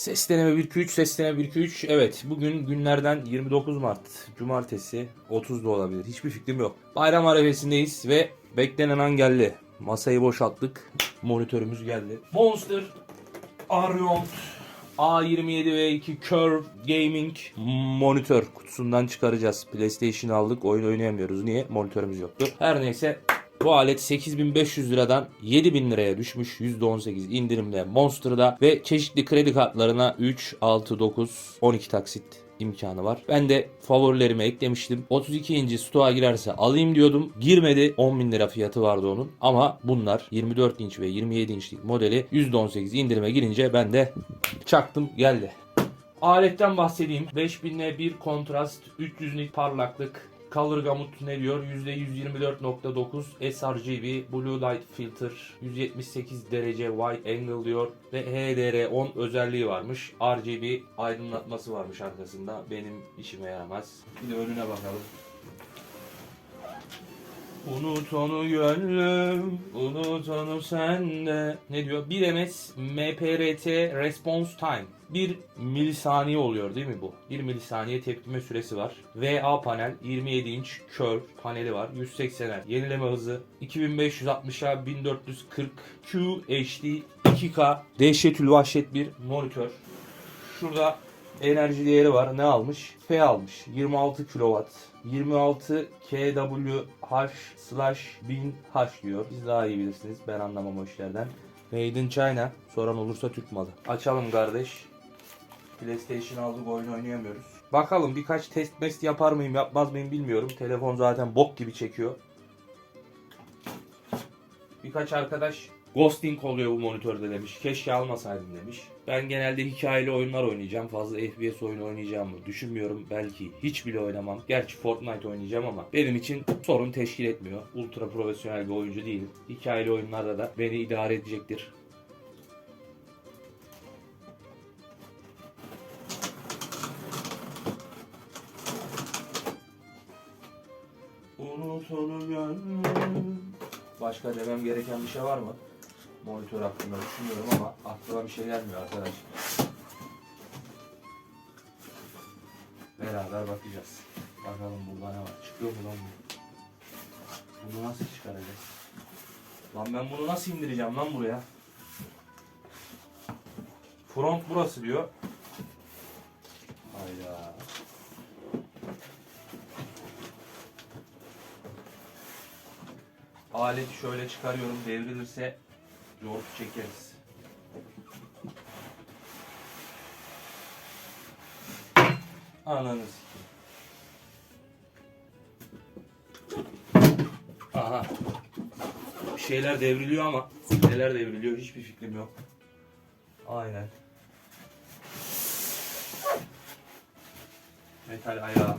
Sesleneme 1-2-3, sesleneme 1-2-3. Evet bugün günlerden 29 Mart. Cumartesi 30 da olabilir. Hiçbir fikrim yok. Bayram arifesindeyiz ve beklenen an geldi. Masayı boşalttık. Monitörümüz geldi. Monster Arion A27 V2 Curve Gaming monitör kutusundan çıkaracağız. PlayStation aldık. Oyun oynayamıyoruz. Niye? Monitörümüz yoktu. Her neyse bu alet 8500 liradan 7000 liraya düşmüş. %18 indirimle Monster'da ve çeşitli kredi kartlarına 3, 6, 9, 12 taksit imkanı var. Ben de favorilerime eklemiştim. 32 inci stoğa girerse alayım diyordum. Girmedi. 10 bin lira fiyatı vardı onun. Ama bunlar 24 inç ve 27 inçlik modeli %18 indirime girince ben de çaktım geldi. Aletten bahsedeyim. 5000'e bir kontrast, 300 nit parlaklık, Color ne diyor? %124.9 sRGB Blue Light Filter 178 derece Wide Angle diyor ve HDR10 özelliği varmış. RGB aydınlatması varmış arkasında. Benim işime yaramaz. Bir de önüne bakalım. Unut onu gönlüm, unut onu sende. Ne diyor? 1 ms MPRT Response Time. 1 milisaniye oluyor değil mi bu? 1 milisaniye tepkime süresi var. VA panel 27 inç curve paneli var. 180 Hz yenileme hızı 2560'a 1440 QHD 2K dehşetül vahşet bir monitör. Şurada enerji değeri var. Ne almış? F almış. 26 kW. 26 kWh slash 1000H diyor. Siz daha iyi bilirsiniz. Ben anlamam o işlerden. Made in China. Soran olursa Türk malı. Açalım kardeş. PlayStation aldık oyun oynayamıyoruz. Bakalım birkaç test mest yapar mıyım yapmaz mıyım bilmiyorum. Telefon zaten bok gibi çekiyor. Birkaç arkadaş ghosting oluyor bu monitörde demiş. Keşke almasaydım demiş. Ben genelde hikayeli oyunlar oynayacağım. Fazla FPS oyunu oynayacağımı düşünmüyorum. Belki hiç bile oynamam. Gerçi Fortnite oynayacağım ama benim için sorun teşkil etmiyor. Ultra profesyonel bir oyuncu değilim. Hikayeli oyunlarda da beni idare edecektir. Unut onu gönlüm. Başka demem gereken bir şey var mı? Monitör hakkında düşünüyorum ama aklıma bir şey gelmiyor arkadaş. Beraber bakacağız. Bakalım burada ne var? Çıkıyor mu lan bu? Bunu nasıl çıkaracağız? Lan ben bunu nasıl indireceğim lan buraya? Front burası diyor. Hayda. Aleti şöyle çıkarıyorum. Devrilirse yoğurt çekeriz. Ananı. Aha. Bir şeyler devriliyor ama neler devriliyor hiçbir fikrim yok. Aynen. Metal ayağı.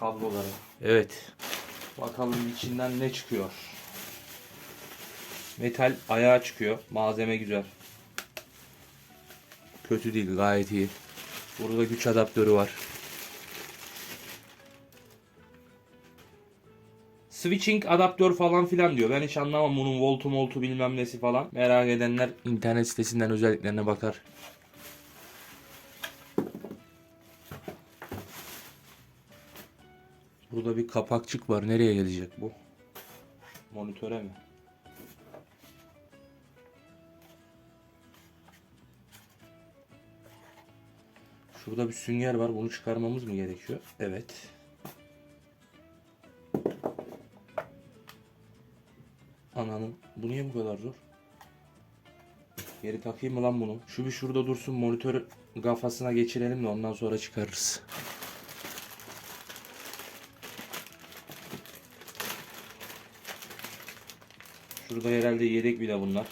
Kabloları. Evet. Bakalım içinden ne çıkıyor. Metal ayağı çıkıyor. Malzeme güzel. Kötü değil gayet iyi. Burada güç adaptörü var. Switching adaptör falan filan diyor. Ben hiç anlamam bunun voltu moltu bilmem nesi falan. Merak edenler internet sitesinden özelliklerine bakar. Burada bir kapakçık var. Nereye gelecek bu? Monitöre mi? Şurada bir sünger var. Bunu çıkarmamız mı gerekiyor? Evet. Ananın. Bu niye bu kadar zor? Geri takayım mı lan bunu? Şu bir şurada dursun. Monitör kafasına geçirelim de ondan sonra çıkarırız. Şurada herhalde yedek bir de bunlar.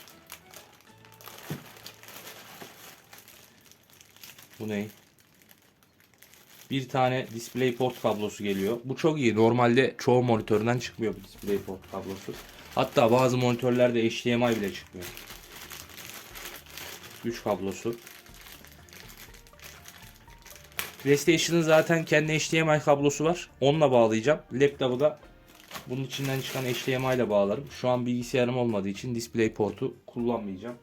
Bu ne? Bir tane DisplayPort kablosu geliyor. Bu çok iyi. Normalde çoğu monitörden çıkmıyor bu DisplayPort kablosu. Hatta bazı monitörlerde HDMI bile çıkmıyor. Güç kablosu. PlayStation'ın zaten kendi HDMI kablosu var. Onunla bağlayacağım. Laptop'u da bunun içinden çıkan HDMI ile bağlarım. Şu an bilgisayarım olmadığı için DisplayPort'u kullanmayacağım.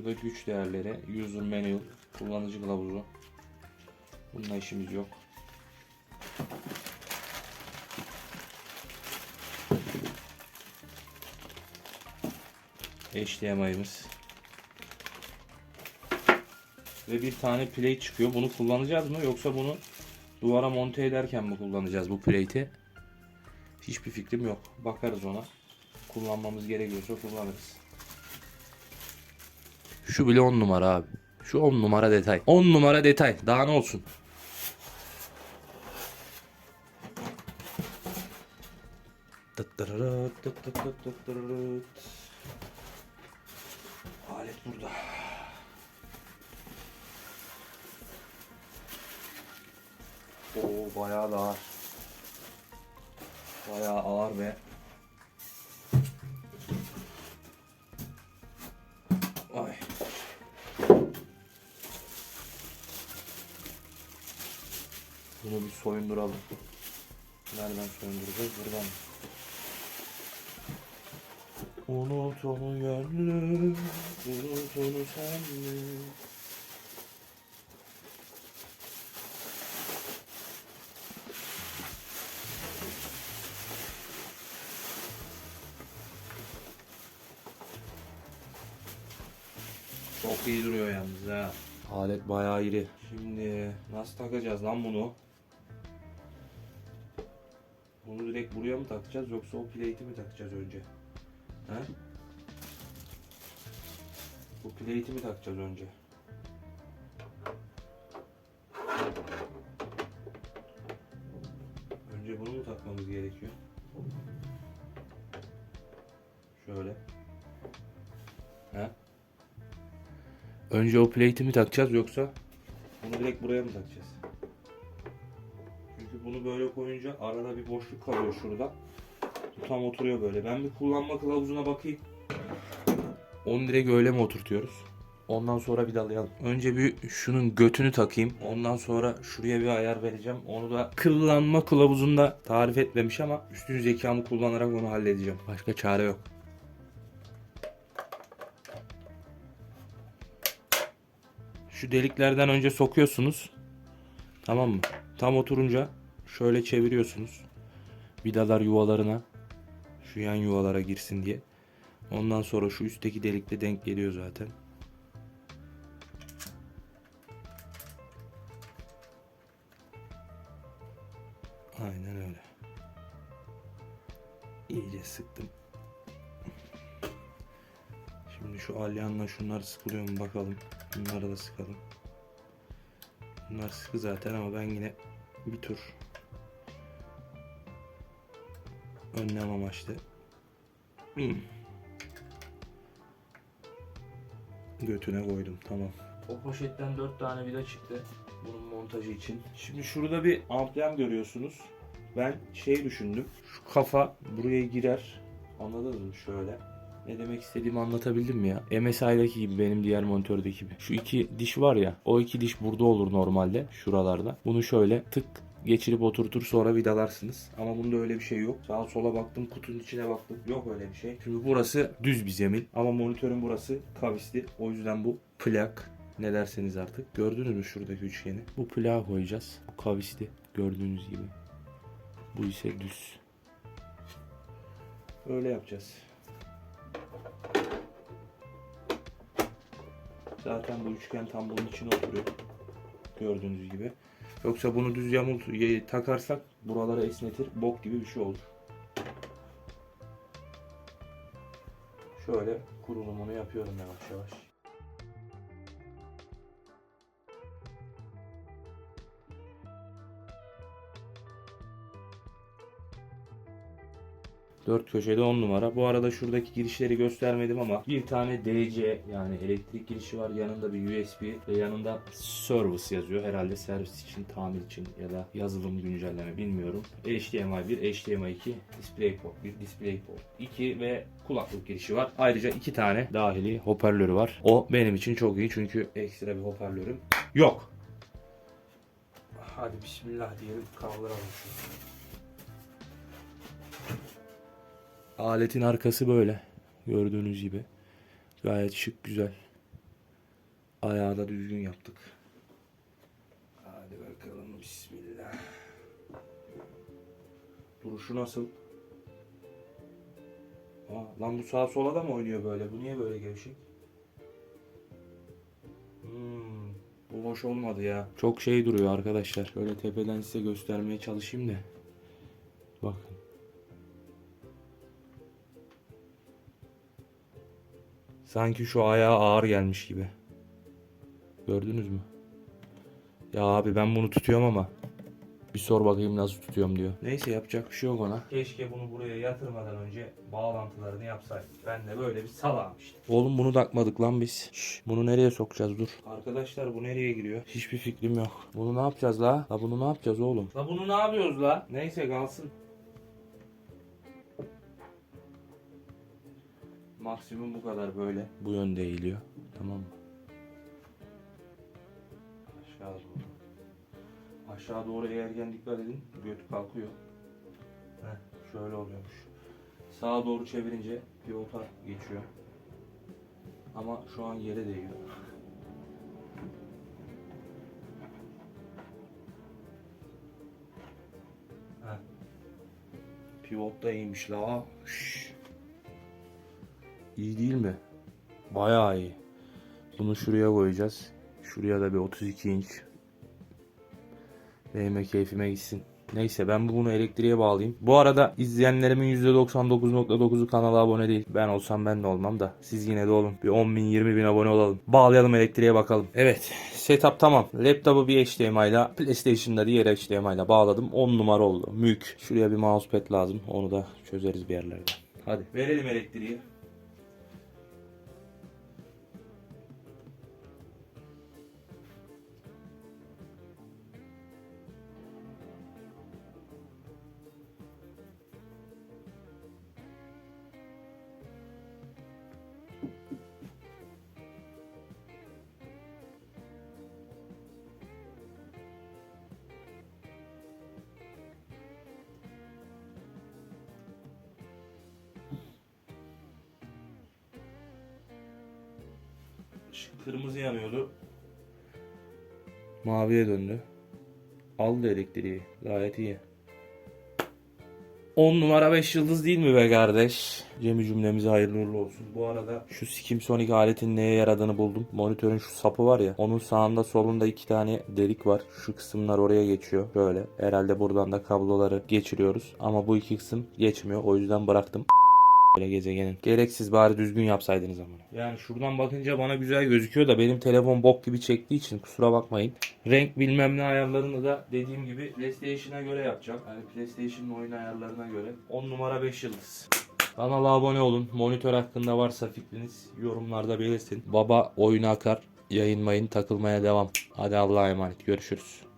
Şurada güç değerleri, user manual, kullanıcı kılavuzu. Bununla işimiz yok. HDMI'miz. Ve bir tane plate çıkıyor. Bunu kullanacağız mı yoksa bunu duvara monte ederken mi kullanacağız bu plate'i? Hiçbir fikrim yok. Bakarız ona. Kullanmamız gerekiyorsa kullanırız. Şu bile 10 numara abi. Şu 10 numara detay. 10 numara detay. Daha ne olsun? Alet burada. Oo bayağı da ağır. Bayağı ağır ve soyunduralım. Nereden soyunduracağız? Buradan. Unut onu gönlüm, unut onu sen mi? Çok iyi duruyor yalnız ha. Alet bayağı iri. Şimdi nasıl takacağız lan bunu? Bunu direkt buraya mı takacağız yoksa o plate'i mi takacağız önce? He? Bu plate'i mi takacağız önce? Önce bunu mu takmamız gerekiyor? Şöyle. He? Önce o plate'i mi takacağız yoksa bunu direkt buraya mı takacağız? Çünkü bunu böyle koyunca arada bir boşluk kalıyor şurada. Tam oturuyor böyle. Ben bir kullanma kılavuzuna bakayım. Onu direkt öyle mi oturtuyoruz? Ondan sonra bir dalayalım. Önce bir şunun götünü takayım. Ondan sonra şuraya bir ayar vereceğim. Onu da kullanma kılavuzunda tarif etmemiş ama üstün zekamı kullanarak onu halledeceğim. Başka çare yok. Şu deliklerden önce sokuyorsunuz. Tamam mı? Tam oturunca şöyle çeviriyorsunuz. Vidalar yuvalarına şu yan yuvalara girsin diye. Ondan sonra şu üstteki delikte denk geliyor zaten. Aynen öyle. İyice sıktım. Şimdi şu alyanla şunlar sıkılıyor mu bakalım. Bunları da sıkalım. Bunlar sıkı zaten ama ben yine bir tur önlem amaçlı Hmm. götüne koydum tamam. O poşetten 4 tane vida çıktı bunun montajı için. Şimdi şurada bir amblem görüyorsunuz. Ben şey düşündüm. Şu kafa buraya girer. Anladınız mı? Şöyle. Ne demek istediğimi anlatabildim mi ya? MSI'daki gibi benim diğer monitördeki gibi. Şu iki diş var ya. O iki diş burada olur normalde. Şuralarda. Bunu şöyle tık geçirip oturtur sonra vidalarsınız. Ama bunda öyle bir şey yok. Sağa sola baktım kutunun içine baktım. Yok öyle bir şey. Çünkü burası düz bir zemin. Ama monitörün burası kavisli. O yüzden bu plak ne derseniz artık. Gördünüz mü şuradaki üçgeni? Bu plağa koyacağız. Bu kavisli. Gördüğünüz gibi. Bu ise düz. Öyle yapacağız. Zaten bu üçgen tam bunun içine oturuyor. Gördüğünüz gibi. Yoksa bunu düz yamult y- takarsak buraları esnetir. Bok gibi bir şey olur. Şöyle kurulumunu yapıyorum yavaş yavaş. Dört köşede 10 numara. Bu arada şuradaki girişleri göstermedim ama bir tane DC yani elektrik girişi var. Yanında bir USB ve yanında service yazıyor. Herhalde servis için, tamir için ya da yazılım güncelleme bilmiyorum. HDMI 1, HDMI 2, DisplayPort 1, DisplayPort 2 ve kulaklık girişi var. Ayrıca iki tane dahili hoparlörü var. O benim için çok iyi çünkü ekstra bir hoparlörüm yok. Hadi bismillah diyelim kaldıralım şunu. Aletin arkası böyle. Gördüğünüz gibi. Gayet şık güzel. Ayağı da düzgün yaptık. Hadi bakalım bismillah. Duruşu nasıl? Aa, lan bu sağa sola da mı oynuyor böyle? Bu niye böyle gevşek? Hmm, bu hoş olmadı ya. Çok şey duruyor arkadaşlar. Şöyle tepeden size göstermeye çalışayım da. Sanki şu ayağa ağır gelmiş gibi. Gördünüz mü? Ya abi ben bunu tutuyorum ama bir sor bakayım nasıl tutuyorum diyor. Neyse yapacak bir şey yok ona. Keşke bunu buraya yatırmadan önce bağlantılarını yapsaydık. Ben de böyle bir salağım işte. Oğlum bunu takmadık lan biz. Şş, bunu nereye sokacağız dur. Arkadaşlar bu nereye giriyor? Hiçbir fikrim yok. Bunu ne yapacağız la? La bunu ne yapacağız oğlum? La bunu ne yapıyoruz la? Neyse kalsın. Maksimum bu kadar böyle. Bu yönde eğiliyor. Tamam mı? Aşağı doğru. Aşağı doğru eğerken dikkat edin. Göt kalkıyor. Heh, şöyle oluyormuş. Sağa doğru çevirince pivota geçiyor. Ama şu an yere değiyor. Heh. Pivot da iyiymiş la. Şş. İyi değil mi? Bayağı iyi. Bunu şuraya koyacağız. Şuraya da bir 32 inç. Benim keyfime gitsin. Neyse ben bunu elektriğe bağlayayım. Bu arada izleyenlerimin %99.9'u kanala abone değil. Ben olsam ben de olmam da. Siz yine de olun. Bir 10 bin 20 bin abone olalım. Bağlayalım elektriğe bakalım. Evet setup tamam. Laptopu bir HDMI ile PlayStation'da diğer HDMI ile bağladım. 10 numara oldu. Mük. Şuraya bir mousepad lazım. Onu da çözeriz bir yerlerde. Hadi verelim elektriği. Kırmızı yanıyordu. Maviye döndü. Aldı elektriği. Gayet iyi. 10 numara 5 yıldız değil mi be kardeş? Cemi cümlemize hayırlı uğurlu olsun. Bu arada şu Skimsonic aletin neye yaradığını buldum. Monitörün şu sapı var ya. Onun sağında solunda iki tane delik var. Şu kısımlar oraya geçiyor. Böyle. Herhalde buradan da kabloları geçiriyoruz. Ama bu iki kısım geçmiyor. O yüzden bıraktım. Böyle gezegenin. Gereksiz bari düzgün yapsaydınız ama. Yani şuradan bakınca bana güzel gözüküyor da benim telefon bok gibi çektiği için kusura bakmayın. Renk bilmem ne ayarlarını da dediğim gibi PlayStation'a göre yapacağım. Yani PlayStation'ın oyun ayarlarına göre. 10 numara 5 yıldız. Kanala abone olun. Monitör hakkında varsa fikriniz yorumlarda belirtin. Baba oyuna akar. Yayınmayın takılmaya devam. Hadi Allah'a emanet. Görüşürüz.